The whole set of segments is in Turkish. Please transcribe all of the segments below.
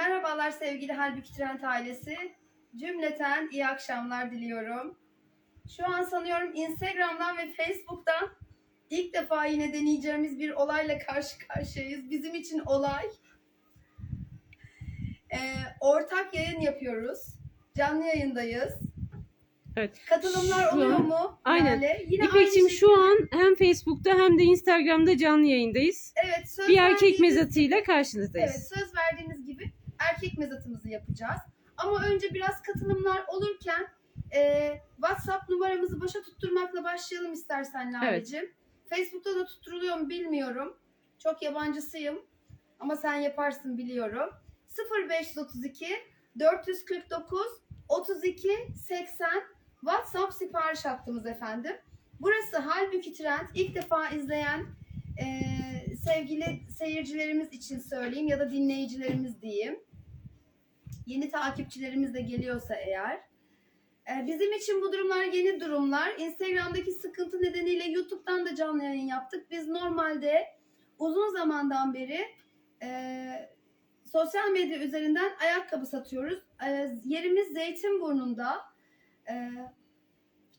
Merhabalar sevgili Halbuki Trend ailesi. Cümleten iyi akşamlar diliyorum. Şu an sanıyorum Instagram'dan ve Facebook'tan ilk defa yine deneyeceğimiz bir olayla karşı karşıyayız. Bizim için olay. Ee, ortak yayın yapıyoruz. Canlı yayındayız. Evet. Katılımlar Şu oluyor an- mu? Aynen. Lale? Yine İpek'cim şu an hem Facebook'ta hem de Instagram'da canlı yayındayız. Evet, söz Bir erkek verdiğimiz- mezatıyla Evet, karşınızdayız. söz verdiğiniz gibi erkek mezatımızı yapacağız. Ama önce biraz katılımlar olurken e, WhatsApp numaramızı başa tutturmakla başlayalım istersen Lale'cim. Facebook'ta da tutturuluyor mu bilmiyorum. Çok yabancısıyım. Ama sen yaparsın biliyorum. 0532 449 32 80 WhatsApp sipariş hattımız efendim. Burası Halbuki Trend. İlk defa izleyen ee, sevgili seyircilerimiz için söyleyeyim ya da dinleyicilerimiz diyeyim. Yeni takipçilerimiz de geliyorsa eğer. Ee, bizim için bu durumlar yeni durumlar. Instagram'daki sıkıntı nedeniyle YouTube'dan da canlı yayın yaptık. Biz normalde uzun zamandan beri e, sosyal medya üzerinden ayakkabı satıyoruz. E, yerimiz Zeytinburnu'nda. E,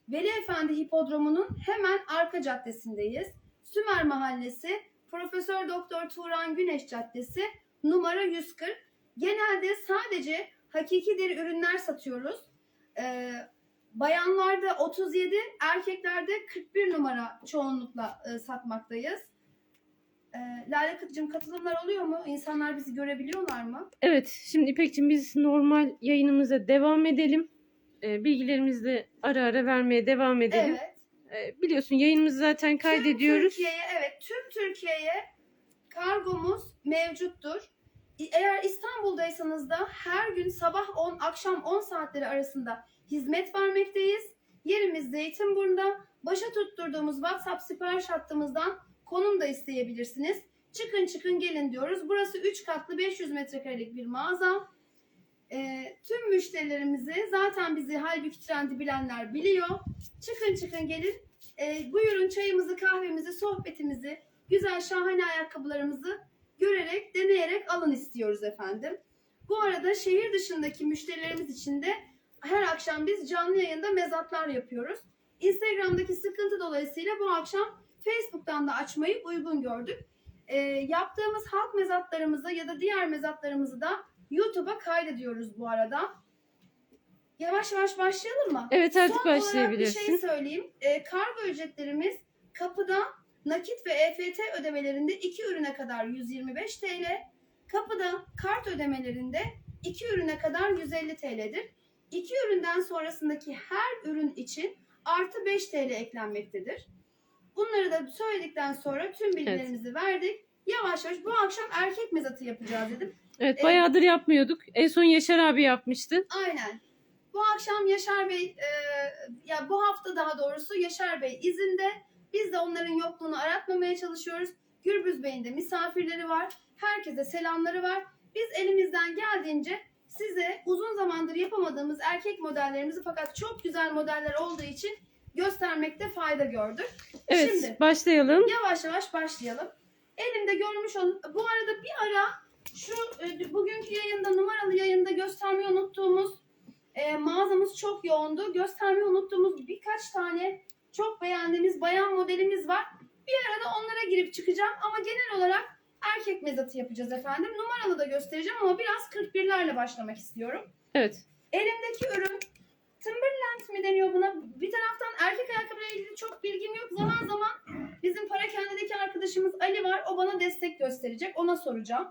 Veli Efendi Hipodromu'nun hemen arka caddesindeyiz. Sümer Mahallesi, Profesör Doktor Turan Güneş Caddesi, numara 140. Genelde sadece hakiki deri ürünler satıyoruz. Ee, bayanlarda 37, erkeklerde 41 numara çoğunlukla e, satmaktayız. Ee, Lale Kıtcım katılımlar oluyor mu? İnsanlar bizi görebiliyorlar mı? Evet, şimdi İpek'cim biz normal yayınımıza devam edelim. Ee, bilgilerimizi de ara ara vermeye devam edelim. Evet. Ee, biliyorsun yayınımızı zaten kaydediyoruz. Tüm Türkiye'ye evet tüm Türkiye'ye kargomuz mevcuttur. Eğer İstanbul'daysanız da her gün sabah 10 akşam 10 saatleri arasında hizmet vermekteyiz. Yerimiz Zeytinburnu'nda. Başa tutturduğumuz WhatsApp sipariş hattımızdan konum da isteyebilirsiniz. Çıkın çıkın gelin diyoruz. Burası 3 katlı 500 metrekarelik bir mağaza. Ee, tüm müşterilerimizi zaten bizi halbuki trendi bilenler biliyor. Çıkın çıkın gelin. Ee, buyurun çayımızı, kahvemizi, sohbetimizi, güzel şahane ayakkabılarımızı görerek, deneyerek alın istiyoruz efendim. Bu arada şehir dışındaki müşterilerimiz için de her akşam biz canlı yayında mezatlar yapıyoruz. Instagram'daki sıkıntı dolayısıyla bu akşam Facebook'tan da açmayı uygun gördük. Ee, yaptığımız halk mezatlarımızı ya da diğer mezatlarımızı da YouTube'a kaydediyoruz bu arada. Yavaş yavaş başlayalım mı? Evet artık Son olarak bir başlayabilirsin. şey söyleyeyim. Ee, kargo ücretlerimiz kapıda nakit ve EFT ödemelerinde 2 ürüne kadar 125 TL. Kapıda kart ödemelerinde 2 ürüne kadar 150 TL'dir. 2 üründen sonrasındaki her ürün için artı 5 TL eklenmektedir. Bunları da söyledikten sonra tüm bilgilerimizi verdik. Yavaş yavaş bu akşam erkek mezatı yapacağız dedim. Evet bayağıdır yapmıyorduk. En son Yaşar abi yapmıştı. Aynen. Bu akşam Yaşar Bey, e, ya bu hafta daha doğrusu Yaşar Bey izinde. Biz de onların yokluğunu aratmamaya çalışıyoruz. Gürbüz Bey'in de misafirleri var. Herkese selamları var. Biz elimizden geldiğince size uzun zamandır yapamadığımız erkek modellerimizi fakat çok güzel modeller olduğu için göstermekte fayda gördük. Evet Şimdi başlayalım. yavaş yavaş başlayalım. Elimde görmüş olun. Bu arada bir ara şu e, bugünkü yayında numaralı yayında göstermeyi unuttuğumuz e, mağazamız çok yoğundu. Göstermeyi unuttuğumuz birkaç tane çok beğendiğimiz bayan modelimiz var. Bir arada onlara girip çıkacağım ama genel olarak erkek mezatı yapacağız efendim. Numaralı da göstereceğim ama biraz 41'lerle başlamak istiyorum. Evet. Elimdeki ürün Timberland mi deniyor buna? Bir taraftan erkek ayakkabıyla ilgili çok bilgim yok. Zaman zaman bizim Parakendedeki arkadaşımız Ali var. O bana destek gösterecek. Ona soracağım.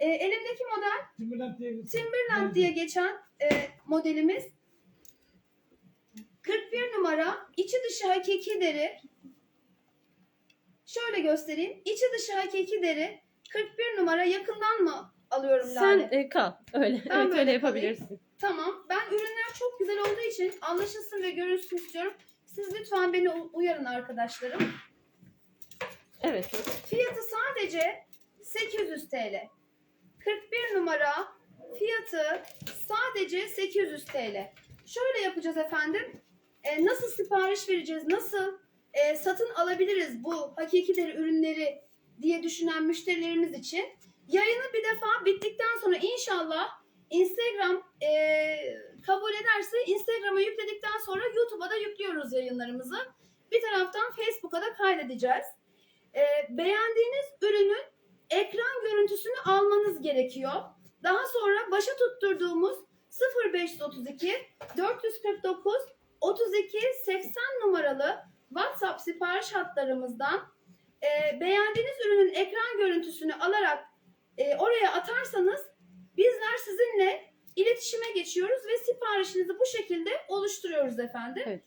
E, elimdeki model Timberland diye Timberland diye geçen e, modelimiz 41 numara içi dışı hakiki deri şöyle göstereyim içi dışı hakiki deri 41 numara yakından mı alıyorum Sen Lale? e, kal. Öyle. Ben evet böyle öyle yapabilirsin. Tamam ben ürünler çok güzel olduğu için anlaşılsın ve görülsün istiyorum. Siz lütfen beni uyarın arkadaşlarım. Evet. Fiyatı sadece 800 TL. 41 numara fiyatı sadece 800 TL. Şöyle yapacağız efendim. E, nasıl sipariş vereceğiz? Nasıl e, satın alabiliriz bu hakiki deri ürünleri diye düşünen müşterilerimiz için yayını bir defa bittikten sonra inşallah Instagram e, kabul ederse Instagram'a yükledikten sonra YouTube'a da yüklüyoruz yayınlarımızı. Bir taraftan Facebook'a da kaydedeceğiz. E, beğendiğiniz ürünün ekran görüntüsünü almanız gerekiyor. Daha sonra başa tutturduğumuz 0532 449 32 80 numaralı WhatsApp sipariş hatlarımızdan e, beğendiğiniz ürünün ekran görüntüsünü alarak e, oraya atarsanız bizler sizinle iletişime geçiyoruz ve siparişinizi bu şekilde oluşturuyoruz efendim. Evet.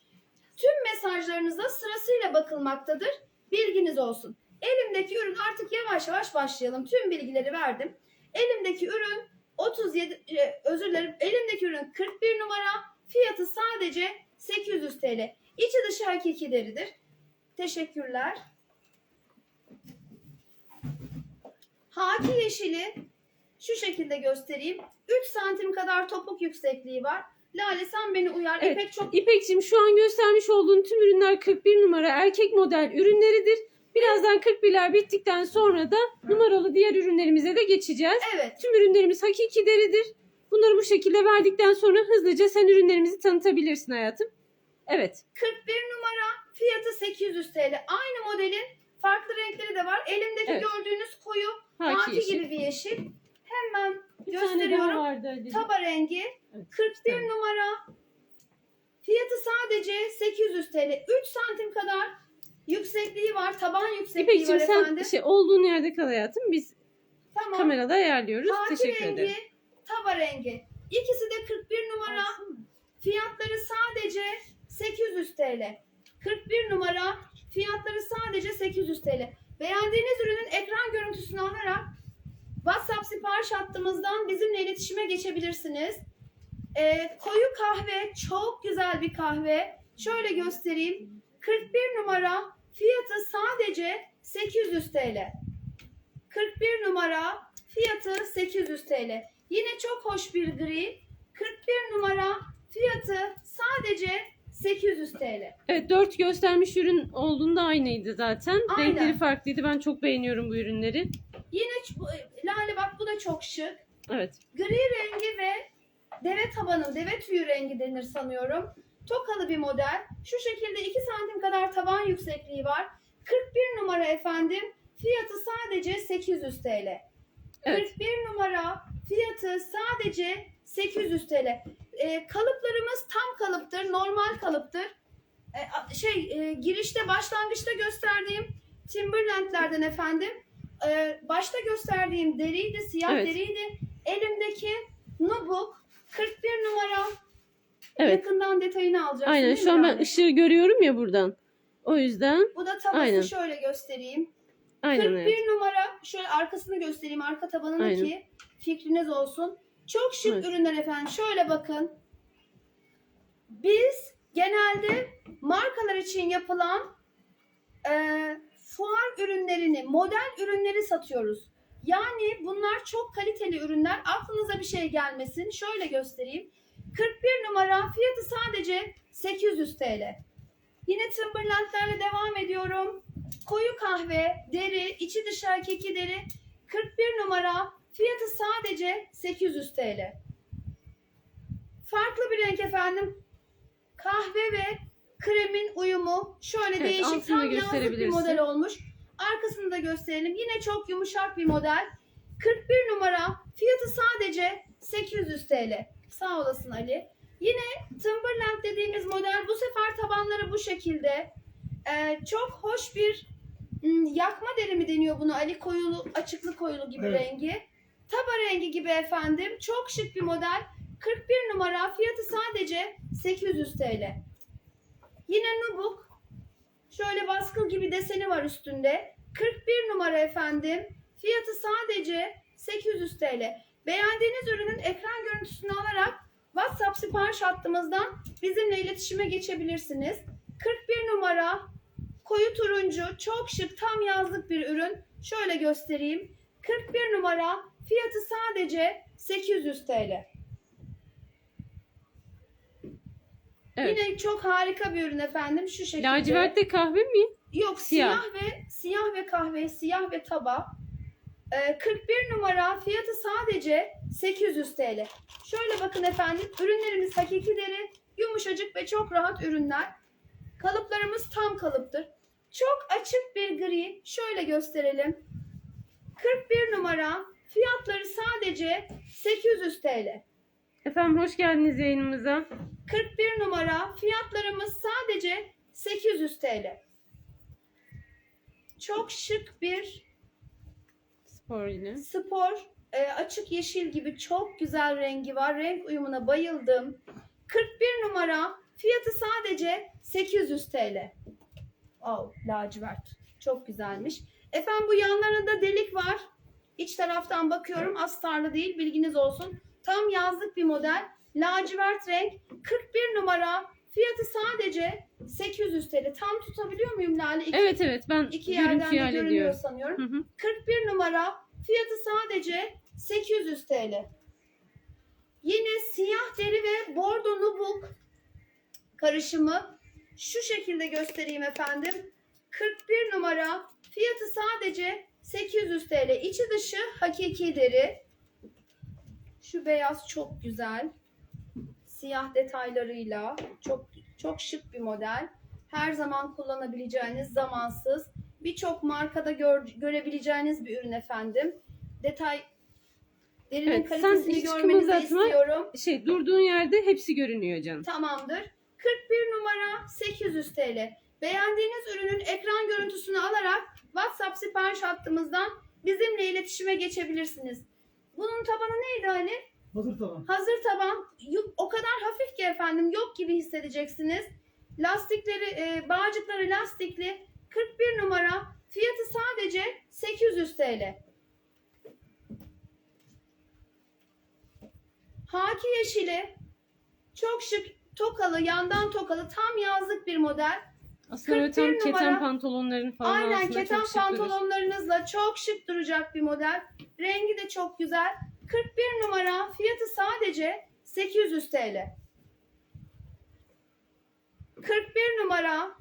Tüm mesajlarınıza sırasıyla bakılmaktadır. Bilginiz olsun. Elimdeki ürün artık yavaş yavaş başlayalım. Tüm bilgileri verdim. Elimdeki ürün 37 e, özür dilerim. Elimdeki ürün 41 numara. Fiyatı sadece 800 TL. İçi dışı hakiki deridir. Teşekkürler. Haki yeşili şu şekilde göstereyim. 3 santim kadar topuk yüksekliği var. Lale sen beni uyar. Evet. İpek çok İpek'cim şu an göstermiş olduğun tüm ürünler 41 numara erkek model ürünleridir. Birazdan 41'ler bittikten sonra da numaralı diğer ürünlerimize de geçeceğiz. evet. Tüm ürünlerimiz hakiki deridir. Bunları bu şekilde verdikten sonra hızlıca sen ürünlerimizi tanıtabilirsin hayatım. Evet. 41 numara fiyatı 800 TL. Aynı modelin farklı renkleri de var. Elimdeki Evet. gördüğünüz koyu Haki, haki yeşil. gibi bir yeşil. Hemen Bir gösteriyorum. vardı. Taba rengi Evet, 41 tamam. numara. Fiyatı sadece 800 TL. 3 santim kadar yüksekliği var. Taban yüksekliği İpek'cim var sen efendim. şey, olduğun yerde kal hayatım. Biz tamam. kamerada ayarlıyoruz. Haki Teşekkür rengi, ederim. Taba rengi. İkisi de 41 numara. Fiyatları sadece 800 TL. 41 numara. Fiyatları sadece 800 TL. Beğendiğiniz ürünün ekran görüntüsünü alarak WhatsApp sipariş hattımızdan bizimle iletişime geçebilirsiniz. Ee, koyu kahve çok güzel bir kahve. Şöyle göstereyim. 41 numara. Fiyatı sadece 800 TL. 41 numara. Fiyatı 800 TL. Yine çok hoş bir gri. 41 numara. Fiyatı sadece 800 TL. Evet dört göstermiş ürün olduğunda aynıydı zaten. Aynen. Renkleri farklıydı. Ben çok beğeniyorum bu ürünleri. Yine ç- Lale bak bu da çok şık. Evet. Gri rengi ve deve tabanı, deve tüyü rengi denir sanıyorum. Tokalı bir model. Şu şekilde 2 santim kadar taban yüksekliği var. 41 numara efendim. Fiyatı sadece 800 TL. Evet. 41 numara. Fiyatı sadece 800 TL. Ee, kalıplarımız tam kalıptır. Normal kalıptır. A- şey e, girişte başlangıçta gösterdiğim Timberland'lerden efendim. Ee, başta gösterdiğim deriydi, siyah Evet. deriydi. Elimdeki Nubuk 41 numara. Evet. Yakından detayını alacaksın Aynen şu an ben ışığı görüyorum ya buradan. O yüzden Bu da tabası Aynen. şöyle göstereyim. Aynen 41 evet. numara şöyle arkasını göstereyim arka tabanını Aynen. ki fikriniz olsun. Çok şık Evet. ürünler efendim. Şöyle bakın. Biz genelde markalar için yapılan e, fuar ürünlerini, model ürünleri satıyoruz. Yani bunlar çok kaliteli ürünler. Aklınıza bir şey gelmesin. Şöyle göstereyim. 41 numara fiyatı sadece 800 TL. Yine Timberland'lerle devam ediyorum. Koyu kahve, deri, içi dışı hakiki deri. 41 numara. Fiyatı sadece 800 TL. Farklı bir renk efendim. Kahve ve kremin uyumu. Şöyle Evet, değişik tam yazlık bir model olmuş. Arkasını da gösterelim. Yine çok yumuşak bir model. 41 numara. Fiyatı sadece 800 TL. Sağ olasın Ali. Yine Timberland dediğimiz model bu sefer tabanları bu şekilde. Ee, çok hoş bir hmm, yakma deri mi deniyor bunu Ali koyulu açıklı koyulu gibi Evet. rengi. Taba rengi gibi efendim. Çok şık bir model. 41 numara fiyatı sadece 800 TL. Yine Nubuk. Şöyle baskı gibi deseni var üstünde. 41 numara efendim. Fiyatı sadece 800 TL. Beğendiğiniz ürünün ekran görüntüsünü alarak WhatsApp sipariş hattımızdan bizimle iletişime geçebilirsiniz. 41 numara koyu turuncu çok şık tam yazlık bir ürün. Şöyle göstereyim. 41 numara fiyatı sadece 800 TL. Evet. Yine çok harika bir ürün efendim şu şekilde. Lacivert de kahve mi? Yok Siyah. siyah. ve siyah ve kahve, siyah ve taba. Ee, 41 numara fiyatı sadece 800 TL. Şöyle bakın efendim ürünlerimiz hakiki deri, yumuşacık ve çok rahat ürünler. Kalıplarımız tam kalıptır. Çok açık bir gri. Şöyle gösterelim. 41 numara fiyatları sadece 800 TL. Efendim hoş geldiniz yayınımıza. 41 numara fiyatlarımız sadece 800 TL. Çok şık bir Spor yine. spor e, açık yeşil gibi çok güzel rengi var. Renk uyumuna bayıldım. 41 numara fiyatı sadece 800 TL. Oh, lacivert. Çok güzelmiş. Efendim bu yanlarında delik var. İç taraftan bakıyorum astarlı değil bilginiz olsun. Tam yazlık bir model. Lacivert renk. 41 numara. Fiyatı sadece 800 TL. Tam tutabiliyor muyum Lale? İki, Evet evet ben iki yerden de görünüyor hallediyorum. sanıyorum. Hı hı. 41 numara fiyatı sadece 800 TL. Yine siyah deri ve bordo nubuk karışımı şu şekilde göstereyim efendim. 41 numara fiyatı sadece 800 TL. İçi dışı hakiki deri. Şu beyaz çok güzel. Siyah detaylarıyla çok çok şık bir model. Her zaman kullanabileceğiniz zamansız birçok markada gör- görebileceğiniz bir ürün efendim. Detay derinin Evet, kalitesini görmenizi kımıldatma. istiyorum. Şey durduğun yerde hepsi görünüyor canım. Tamamdır. 41 numara 800 TL. Beğendiğiniz ürünün ekran görüntüsünü alarak WhatsApp sipariş hattımızdan bizimle iletişime geçebilirsiniz. Bunun tabanı neydi Ali? Hazır taban. Hazır taban o kadar hafif ki efendim yok gibi hissedeceksiniz. Lastikleri, e, bağcıkları lastikli 41 numara fiyatı sadece 800 TL. Haki yeşili çok şık tokalı yandan tokalı tam yazlık bir model. Aslında böyle 41 tam keten numara. pantolonların falan Aynen keten çok pantolonlarınızla çok şık duracak bir model. Rengi de çok güzel. 41 numara fiyatı sadece 800 TL. 41 numara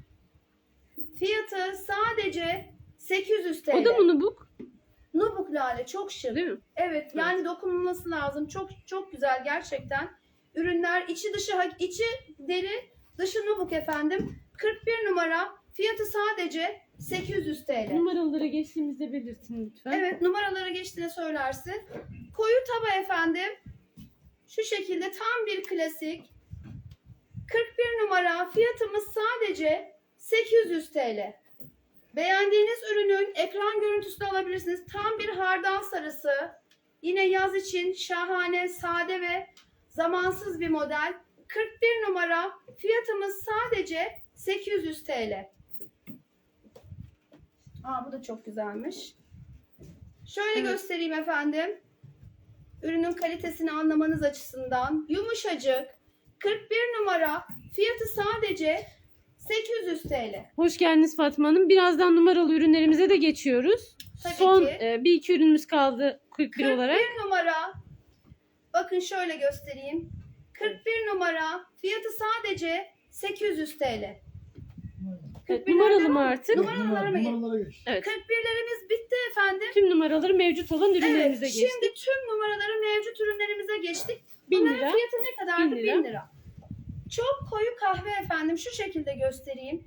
fiyatı sadece 800 TL. O da mı nubuk? Nubuk lale çok şık. Değil mi? Evet yani dokunulması lazım. Çok çok güzel gerçekten. Ürünler içi dışı içi deri, dışı nubuk efendim. 41 numara. Fiyatı sadece 800 TL. Numaraları geçtiğimizde belirtin lütfen. Evet numaraları geçtiğini söylersin. Koyu taba efendim. Şu şekilde tam bir klasik. 41 numara fiyatımız sadece 800 TL. Beğendiğiniz ürünün ekran görüntüsünü alabilirsiniz. Tam bir hardal sarısı. Yine yaz için şahane, sade ve zamansız bir model. 41 numara fiyatımız sadece 800 TL. Aa bu da çok güzelmiş. Şöyle Evet. göstereyim efendim. Ürünün kalitesini anlamanız açısından yumuşacık 41 numara fiyatı sadece 800 TL. Hoş geldiniz Fatma Hanım. Birazdan numaralı ürünlerimize de geçiyoruz. Tabii Son ki. e, bir iki ürünümüz kaldı 41 41 olarak. numara. Bakın şöyle göstereyim. 41 numara fiyatı sadece 800 TL. Evet, 41'lerde numaralı mı artık? Numara- Numaralara mı Numaralara geç. Evet. 41'lerimiz bitti efendim. Tüm numaraları mevcut olan ürünlerimize Evet, geçtik. şimdi tüm numaraları mevcut ürünlerimize geçtik. 1000 Bunların lira. fiyatı ne kadardı? 1000 1000 lira. lira. Çok koyu kahve efendim. Şu şekilde göstereyim.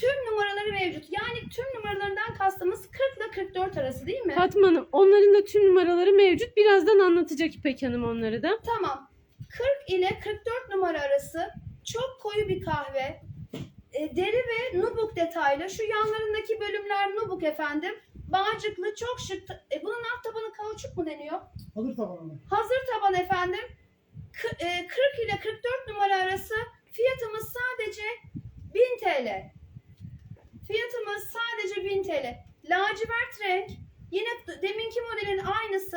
Tüm numaraları mevcut. Yani tüm numaralarından kastımız 40 ile 44 arası değil mi? Fatma Hanım onların da tüm numaraları mevcut. Birazdan anlatacak İpek Hanım onları da. Tamam. 40 ile 44 numara arası çok koyu bir kahve. E, deri ve nubuk detaylı. Şu yanlarındaki bölümler nubuk efendim. Bağcıklı çok şık. E, bunun alt tabanı kauçuk mu deniyor? Hazır taban. Hazır taban efendim. K- e, 40 ile 44 numara arası fiyatımız sadece 1000 TL. Fiyatımız sadece 1000 TL. Lacivert renk. Yine deminki modelin aynısı.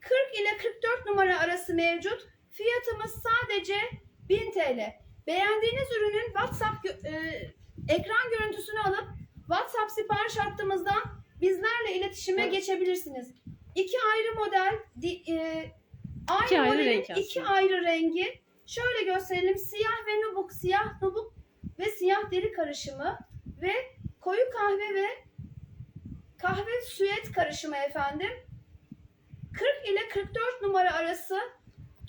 40 ile 44 numara arası mevcut. Fiyatımız sadece 1000 TL. Beğendiğiniz ürünün WhatsApp e, ekran görüntüsünü alıp WhatsApp sipariş hattımızdan bizlerle iletişime geçebilirsiniz. İki ayrı model, di- e, aynı İki ayrı modelin renk iki aslında. ayrı rengi. Şöyle gösterelim. Siyah ve nubuk, siyah nubuk ve siyah deri karışımı ve koyu kahve ve kahve süet karışımı efendim. 40 ile 44 numara arası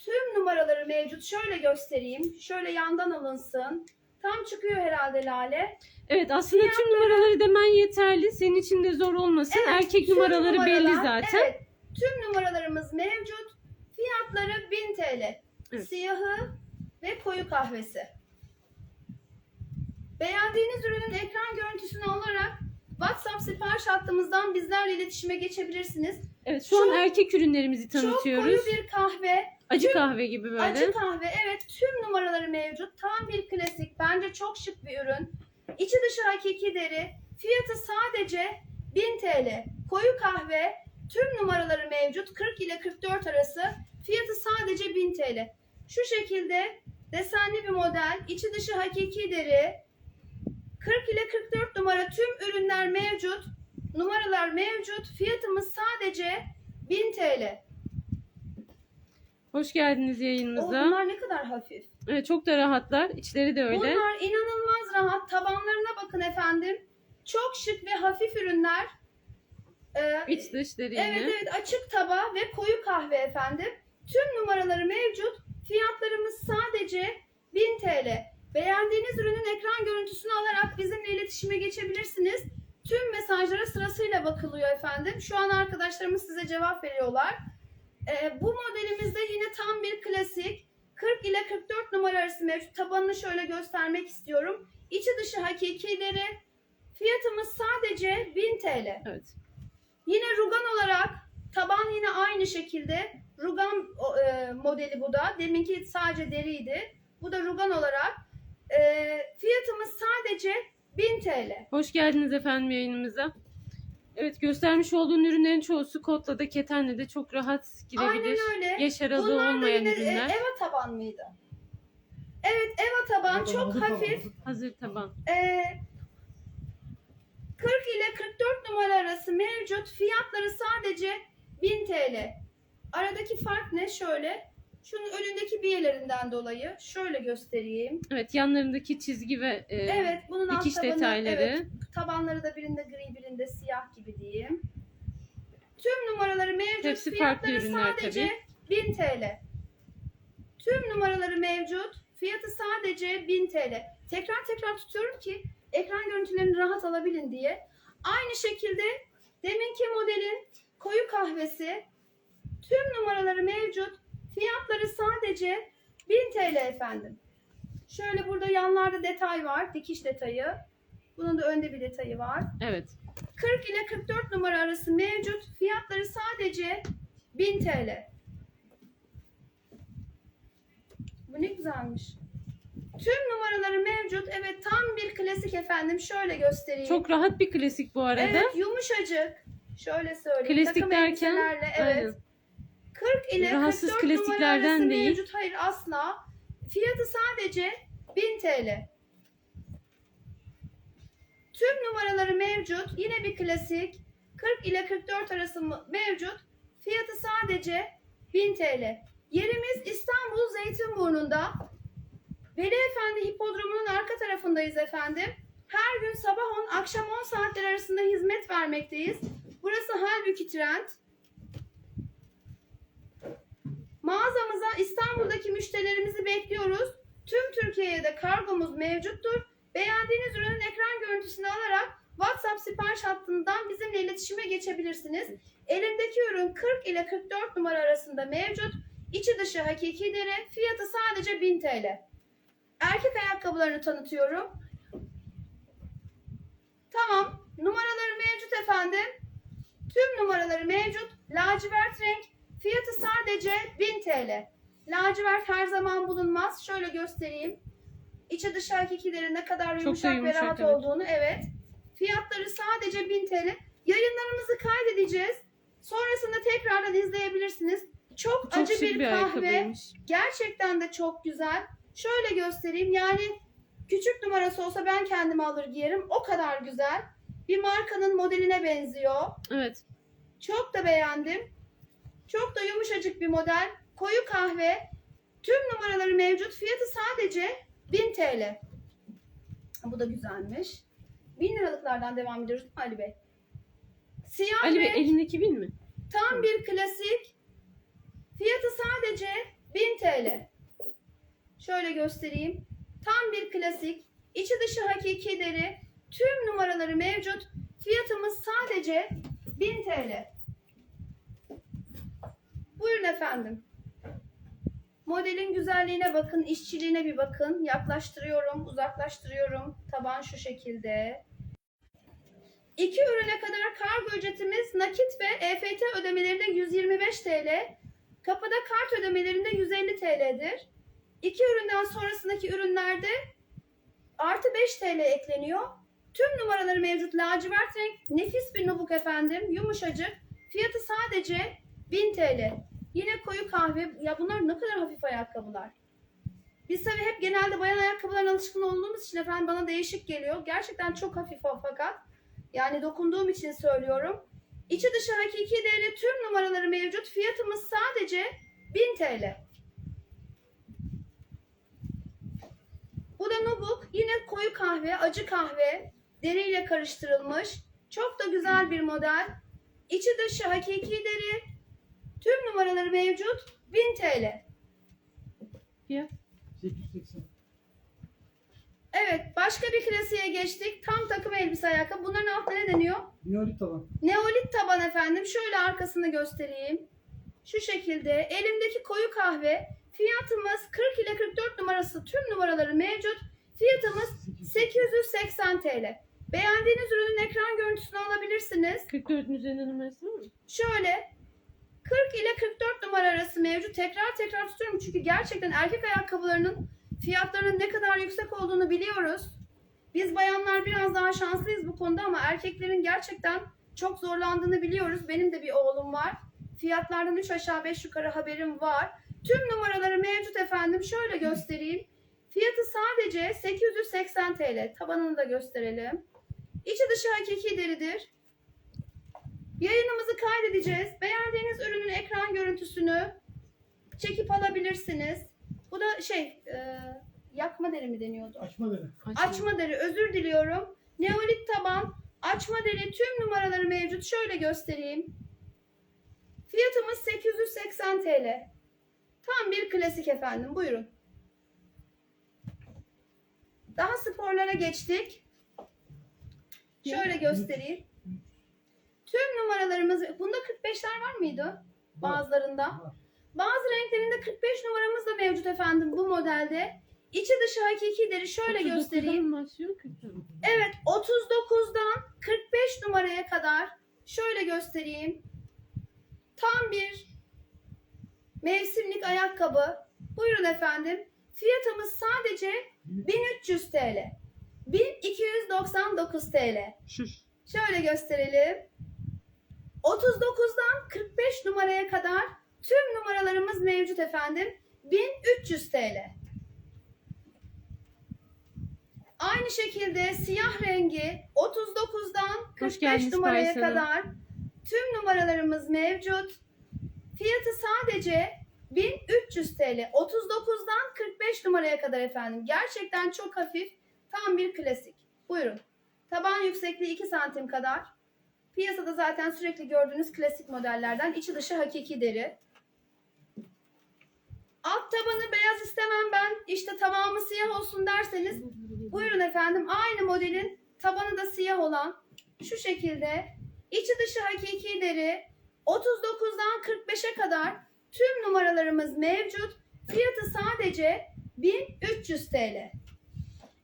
tüm numaraları mevcut. Şöyle göstereyim. Şöyle yandan alınsın. Tam çıkıyor herhalde Lale. Evet aslında tüm numaraları demen yeterli. Senin için de zor olmasın. Evet, Erkek tüm numaraları belli numaralar- zaten. Evet, tüm numaralarımız mevcut. Fiyatları 1000 TL. Evet. Siyahı ve koyu kahvesi. Beğendiğiniz ürünün ekran görüntüsünü alarak WhatsApp sipariş hattımızdan bizlerle iletişime geçebilirsiniz. Evet şu an Çok- erkek ürünlerimizi Çok tanıtıyoruz. koyu bir kahve, Acı kahve gibi böyle. acı kahve. Evet tüm numaraları mevcut. Tam bir klasik. Bence çok şık bir ürün. İçi dışı hakiki deri. Fiyatı sadece 1000 TL. Koyu kahve tüm numaraları mevcut. 40 ile 44 arası. Fiyatı sadece 1000 TL. Şu şekilde desenli bir model. İçi dışı hakiki deri. 40 ile 44 numara tüm ürünler mevcut. Numaralar mevcut. Fiyatımız sadece 1000 TL. Hoş geldiniz O, yayınımıza. bunlar ne kadar hafif. Evet, çok da rahatlar. İçleri de öyle. Bunlar inanılmaz rahat. Tabanlarına bakın efendim. Çok şık ve hafif ürünler. Ee, İç dış deri yine. evet evet açık taba ve koyu kahve efendim. Tüm numaraları mevcut. Fiyatlarımız sadece 1000 TL. Beğendiğiniz ürünün ekran görüntüsünü alarak bizimle iletişime geçebilirsiniz. Tüm mesajlara sırasıyla bakılıyor efendim. Şu an arkadaşlarımız size cevap veriyorlar. Ee, bu modelimizde yine tam bir klasik. 40 ile 44 numara arası mevcut. Tabanını şöyle göstermek istiyorum. İçi dışı hakikileri. Fiyatımız sadece 1000 TL. Evet. Yine rugan olarak taban yine aynı şekilde. Rugan e, modeli bu da. Deminki sadece deriydi. Bu da rugan olarak. E, fiyatımız sadece 1000 TL. Hoş geldiniz efendim yayınımıza. Evet göstermiş olduğun ürünlerin çoğusu kotla da ketenle de çok rahat Aynen girebilir. öyle. Yaş aralığı Bunlar da olmayan yine e, ürünler. Eva taban mıydı? Evet Eva taban çok hafif. Hazır taban. Ee, 40 ile 44 numara arası mevcut. Fiyatları sadece 1000 TL. Aradaki fark ne? Şöyle. Şunun önündeki biyelerinden dolayı. Şöyle göstereyim. Evet yanlarındaki çizgi ve e, Evet, bunun alt dikiş tabanı, detayları. evet, tabanları da birinde gri, birinde siyah gibi diyeyim. Tüm numaraları mevcut. Hepsi farklı ürünler sadece 1000 TL. Tüm numaraları mevcut. Fiyatı sadece 1000 TL. Tekrar tekrar tutuyorum ki ekran görüntülerini rahat alabilin diye. Aynı şekilde deminki modelin koyu kahvesi tüm numaraları mevcut. Fiyatları sadece 1000 TL efendim. Şöyle burada yanlarda detay var. Dikiş detayı. Bunun da önde bir detayı var. Evet. 40 ile 44 numara arası mevcut. Fiyatları sadece 1000 TL. Bu ne güzelmiş. Tüm numaraları mevcut. Evet tam bir klasik efendim. Şöyle göstereyim. Çok rahat bir klasik bu arada. Evet yumuşacık. Şöyle söyleyeyim. Klasik Takım derken evet. aynen. 40 ile Rahatsız 44 numara klasiklerden arası değil. mevcut. Hayır asla. Fiyatı sadece 1000 TL. Tüm numaraları mevcut. Yine bir klasik. 40 ile 44 arası mı- mevcut. Fiyatı sadece 1000 TL. Yerimiz İstanbul Zeytinburnu'nda. Veli Efendi Hipodromu'nun arka tarafındayız efendim. Her gün sabah 10, akşam 10 saatler arasında hizmet vermekteyiz. Burası Halbuki Trend. Mağazamıza İstanbul'daki müşterilerimizi bekliyoruz. Tüm Türkiye'ye de kargomuz mevcuttur. Beğendiğiniz ürünün ekran görüntüsünü alarak WhatsApp sipariş hattından bizimle iletişime geçebilirsiniz. Elimdeki ürün 40 ile 44 numara arasında mevcut. İçi dışı hakiki deri. Fiyatı sadece 1000 TL. Erkek ayakkabılarını tanıtıyorum. Tamam. Numaraları mevcut efendim. Tüm numaraları mevcut. Lacivert renk. Fiyatı sadece 1000 TL. Lacivert her zaman bulunmaz. Şöyle göstereyim. İçi dışı hakikileri ne kadar da yumuşak, ve rahat evet. olduğunu. Evet. Fiyatları sadece 1000 TL. Yayınlarımızı kaydedeceğiz. Sonrasında tekrardan izleyebilirsiniz. Çok, Çok acı bir, bir kahve. ayakkabıymış. Gerçekten de çok güzel. Şöyle göstereyim. Yani küçük numarası olsa ben kendime alır giyerim. O kadar güzel. Bir markanın modeline benziyor. Evet. Çok da beğendim. Çok da yumuşacık bir model. Koyu kahve. Tüm numaraları mevcut. Fiyatı sadece 1000 TL. Bu da güzelmiş. 1000 liralıklardan devam ediyoruz Ali Bey. Siyah Ali Bey elindeki bin mi? tam bir klasik. Fiyatı sadece 1000 TL. Şöyle göstereyim. Tam bir klasik. İçi dışı hakiki deri. Tüm numaraları mevcut. Fiyatımız sadece 1000 TL. Buyurun efendim. Modelin güzelliğine bakın, işçiliğine bir bakın. Yaklaştırıyorum, uzaklaştırıyorum. Taban şu şekilde. İki ürüne kadar kargo ücretimiz nakit ve EFT ödemelerinde 125 TL, kapıda kart ödemelerinde 150 TL'dir. İki üründen sonrasındaki ürünlerde artı 5 TL ekleniyor. Tüm numaraları mevcut lacivert renk, nefis bir nubuk efendim, yumuşacık. Fiyatı sadece 1000 TL. Yine koyu kahve, ya bunlar ne kadar hafif ayakkabılar. Biz tabii hep genelde bayan ayakkabılarına alışkın olduğumuz için efendim bana değişik geliyor. Gerçekten çok hafif fakat yani dokunduğum için söylüyorum. İçi dışı hakiki değerli tüm numaraları mevcut. Fiyatımız sadece 1000 TL. Bu da nubuk. Yine koyu kahve, acı kahve. Deriyle karıştırılmış. Çok da güzel bir model. İçi dışı hakiki deri. Tüm numaraları mevcut. 1000 TL. Fiyat? 880. Evet, başka bir klasiğe geçtik. Tam takım elbise ayakkabı. Bunların altına ne deniyor? Neolit tavan. Neolit taban efendim. Şöyle arkasını göstereyim. Şu şekilde. Elimdeki koyu kahve. Fiyatımız 40 ile 44 numarası tüm numaraları mevcut. Fiyatımız 880 TL. Beğendiğiniz ürünün ekran görüntüsünü alabilirsiniz. 44'ün üzerinde numarası mı? Şöyle 40 ile 44 numara arası mevcut. Tekrar tekrar tutuyorum çünkü gerçekten erkek ayakkabılarının fiyatlarının ne kadar yüksek olduğunu biliyoruz. Biz bayanlar biraz daha şanslıyız bu konuda ama erkeklerin gerçekten çok zorlandığını biliyoruz. Benim de bir oğlum var. Fiyatlardan 3 aşağı 5 yukarı haberim var. Tüm numaraları mevcut efendim. Şöyle göstereyim. Fiyatı sadece 880 TL. Tabanını da gösterelim. İçi dışı hakiki deridir. Yayınımızı kaydedeceğiz. Beğendiğiniz ürünün ekran görüntüsünü çekip alabilirsiniz. Bu da şey, e, yakma deri mi deniyordu? Açma deri. Açma deri, özür diliyorum. Neolit taban, açma deri tüm numaraları mevcut. Şöyle göstereyim. Fiyatımız 880 TL. Tam bir klasik efendim. Buyurun. Daha sporlara geçtik. Şöyle göstereyim. Tüm numaralarımız, bunda 45'ler var mıydı? Bazılarında. Var. Bazı renklerinde 45 numaramız da mevcut efendim bu modelde. İçi dışı hakiki deri şöyle 39'dan göstereyim. başlıyor 44. Evet 39'dan 45 numaraya kadar şöyle göstereyim. Tam bir mevsimlik ayakkabı. Buyurun efendim. Fiyatımız sadece 1300 TL. 1299 TL. Şöyle gösterelim. 39'dan 45 numaraya kadar tüm numaralarımız mevcut efendim. 1300 TL. Aynı şekilde siyah rengi 39'dan 45 geldiniz numaraya Hanım. kadar tüm numaralarımız mevcut. Fiyatı sadece 1300 TL. 39'dan 45 numaraya kadar efendim. Gerçekten çok hafif. Tam bir klasik. Buyurun. Taban yüksekliği 2 santim kadar. Piyasada zaten sürekli gördüğünüz klasik modellerden. içi dışı hakiki deri. Alt tabanı beyaz istemem ben. İşte tamamı siyah olsun derseniz buyurun efendim. Aynı modelin tabanı da siyah olan şu şekilde içi dışı hakiki deri 39'dan 45'e kadar tüm numaralarımız mevcut. Fiyatı sadece 1300 TL.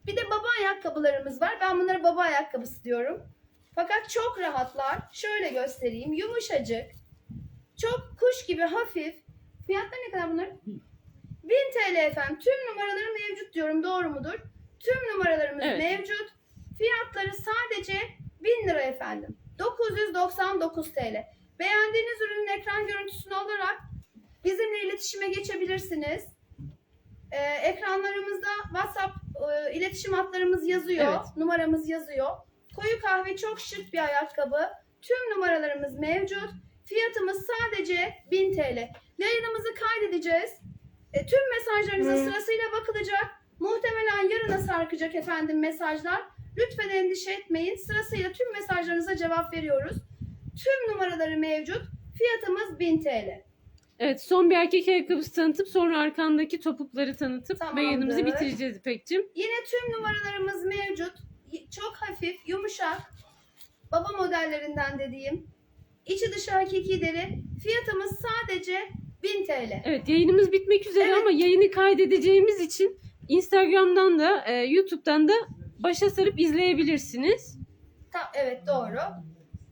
Bir de baba ayakkabılarımız var. Ben bunlara baba ayakkabısı diyorum. Fakat çok rahatlar. Şöyle göstereyim. Yumuşacık. Çok kuş gibi hafif. Fiyatları ne kadar bunların? 1000 TL efendim. Tüm numaraları mevcut diyorum. Doğru mudur? Tüm numaralarımız Evet. mevcut. Fiyatları sadece 1000 lira efendim. 999 TL. Beğendiğiniz ürünün ekran görüntüsünü alarak bizimle iletişime geçebilirsiniz. Ee, ekranlarımızda WhatsApp e, iletişim hatlarımız yazıyor. Evet. Numaramız yazıyor. Koyu kahve çok şık bir ayakkabı. Tüm numaralarımız mevcut. Fiyatımız sadece 1000 TL. Yayınımızı kaydedeceğiz. E, tüm mesajlarınıza Hı. sırasıyla bakılacak. Muhtemelen yarına sarkacak efendim mesajlar. Lütfen endişe etmeyin. Sırasıyla tüm mesajlarınıza cevap veriyoruz. Tüm numaraları mevcut. Fiyatımız 1000 TL. Evet son bir erkek ayakkabısı tanıtıp sonra arkandaki topukları tanıtıp Tamamdır. yayınımızı bitireceğiz İpek'cim. Yine tüm numaralarımız mevcut. Çok hafif, yumuşak. Baba modellerinden dediğim. İçi dışı hakiki deri. Fiyatımız sadece 1000 TL. Evet yayınımız bitmek üzere Evet. ama yayını kaydedeceğimiz için Instagram'dan da e, YouTube'dan da başa sarıp izleyebilirsiniz. Ta- evet doğru.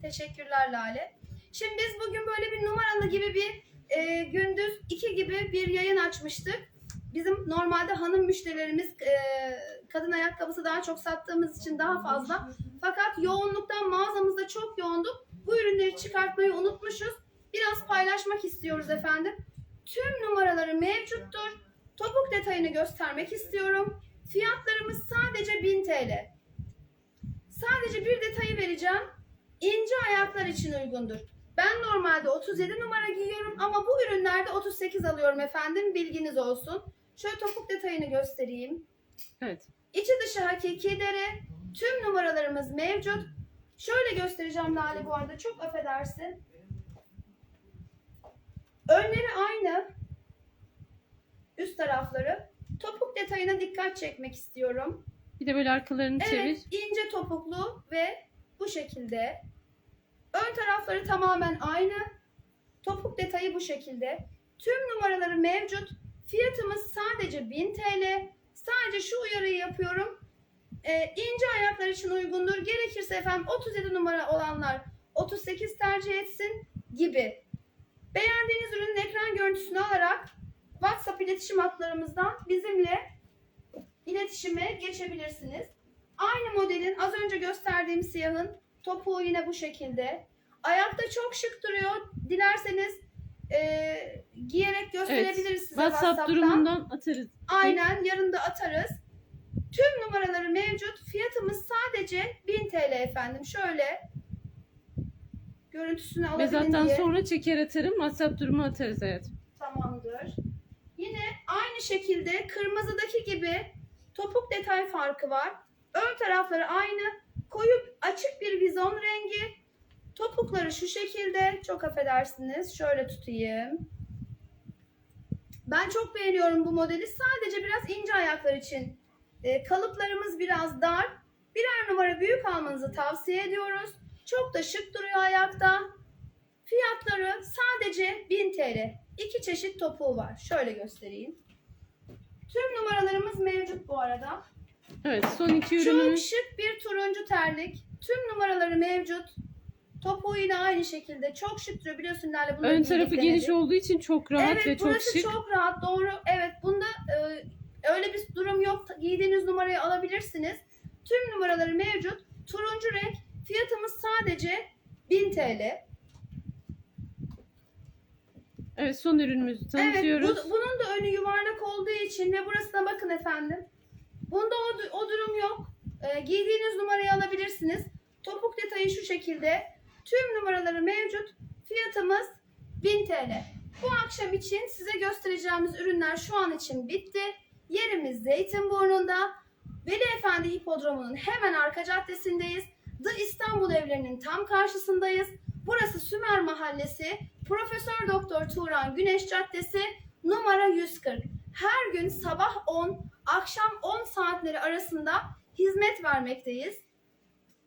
Teşekkürler Lale. Şimdi biz bugün böyle bir numaralı gibi bir e, gündüz 2 gibi bir yayın açmıştık. Bizim normalde hanım müşterilerimiz e, kadın ayakkabısı daha çok sattığımız için daha fazla. Fakat yoğunluktan mağazamızda çok yoğunduk. Bu ürünleri çıkartmayı unutmuşuz. Biraz paylaşmak istiyoruz efendim. Tüm numaraları mevcuttur. Topuk detayını göstermek istiyorum. Fiyatlarımız sadece 1000 TL. Sadece bir detayı vereceğim. İnce ayaklar için uygundur. Ben normalde 37 numara giyiyorum ama bu ürünlerde 38 alıyorum efendim. Bilginiz olsun. Şöyle topuk detayını göstereyim. Evet. İçi dışı hakiki deri. Tüm numaralarımız mevcut. Şöyle göstereceğim Lale bu arada. Çok affedersin. Önleri aynı. Üst tarafları. Topuk detayına dikkat çekmek istiyorum. Bir de böyle arkalarını çevir. Evet, ince topuklu ve bu şekilde. Ön tarafları tamamen aynı. Topuk detayı bu şekilde. Tüm numaraları mevcut. Fiyatımız sadece 1000 TL. Sadece şu uyarıyı yapıyorum. Ee, ince ayaklar için uygundur. Gerekirse efendim 37 numara olanlar 38 tercih etsin gibi. Beğendiğiniz ürünün ekran görüntüsünü alarak WhatsApp iletişim hatlarımızdan bizimle iletişime geçebilirsiniz. Aynı modelin az önce gösterdiğim siyahın topuğu yine bu şekilde. Ayakta çok şık duruyor. Dilerseniz e, giyerek gösterebiliriz size WhatsApp WhatsApp'tan. durumundan atarız. Aynen yarın da atarız. Tüm numaraları mevcut. Fiyatımız sadece 1000 TL efendim. Şöyle görüntüsünü alabilin Mezattan diye. sonra çeker atarım. WhatsApp durumu atarız evet. Tamamdır. Yine aynı şekilde kırmızıdaki gibi topuk detay farkı var. Ön tarafları aynı. Koyu açık bir vizon rengi. Topukları şu şekilde. Çok affedersiniz. Şöyle tutayım. Ben çok beğeniyorum bu modeli. Sadece biraz ince ayaklar için. E, kalıplarımız biraz dar. Birer numara büyük almanızı tavsiye ediyoruz. Çok da şık duruyor ayakta. Fiyatları sadece 1000 TL. İki çeşit topuğu var. Şöyle göstereyim. Tüm numaralarımız mevcut bu arada. Evet son iki Çok ürünümüz. şık bir turuncu terlik. Tüm numaraları mevcut. Topuğu yine aynı şekilde. Çok şık duruyor. Biliyorsun Lale bunları Ön tarafı geniş olduğu için çok rahat evet, ve çok burası şık. çok rahat. Doğru. Evet bunda e, öyle bir durum yok. Giydiğiniz numarayı alabilirsiniz. Tüm numaraları mevcut. Turuncu renk. Fiyatımız sadece 1000 TL. Evet son ürünümüzü tanıtıyoruz. Evet, bu- bunun da önü yuvarlak olduğu için ve burasına bakın efendim. Bunda o, o durum yok. Ee, giydiğiniz numarayı alabilirsiniz. Topuk detayı şu şekilde. Tüm numaraları mevcut. Fiyatımız 1000 TL. Bu akşam için size göstereceğimiz ürünler şu an için bitti. Yerimiz Zeytinburnu'nda. Veli Efendi Hipodromu'nun hemen arka caddesindeyiz. The İstanbul evlerinin tam karşısındayız. Burası Sümer Mahallesi. Profesör Doktor Turan Güneş Caddesi numara 140. Her gün sabah 10, akşam 10 saatleri arasında hizmet vermekteyiz.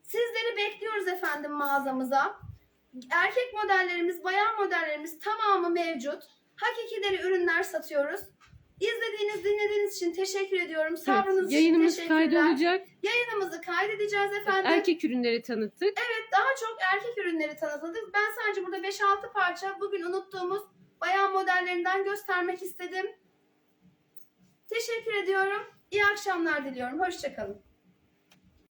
Sizleri bekliyoruz efendim mağazamıza. Erkek modellerimiz, bayan modellerimiz tamamı mevcut. Hakiki ürünler satıyoruz. İzlediğiniz, dinlediğiniz için teşekkür ediyorum. Sabrınız Evet, için yayınımız teşekkürler. kaydolacak. Yayınımızı kaydedeceğiz efendim. Erkek ürünleri tanıttık. Daha çok erkek ürünleri tanıtıldık. Ben sadece burada 5-6 parça bugün unuttuğumuz bayan modellerinden göstermek istedim. Teşekkür ediyorum. İyi akşamlar diliyorum. Hoşçakalın.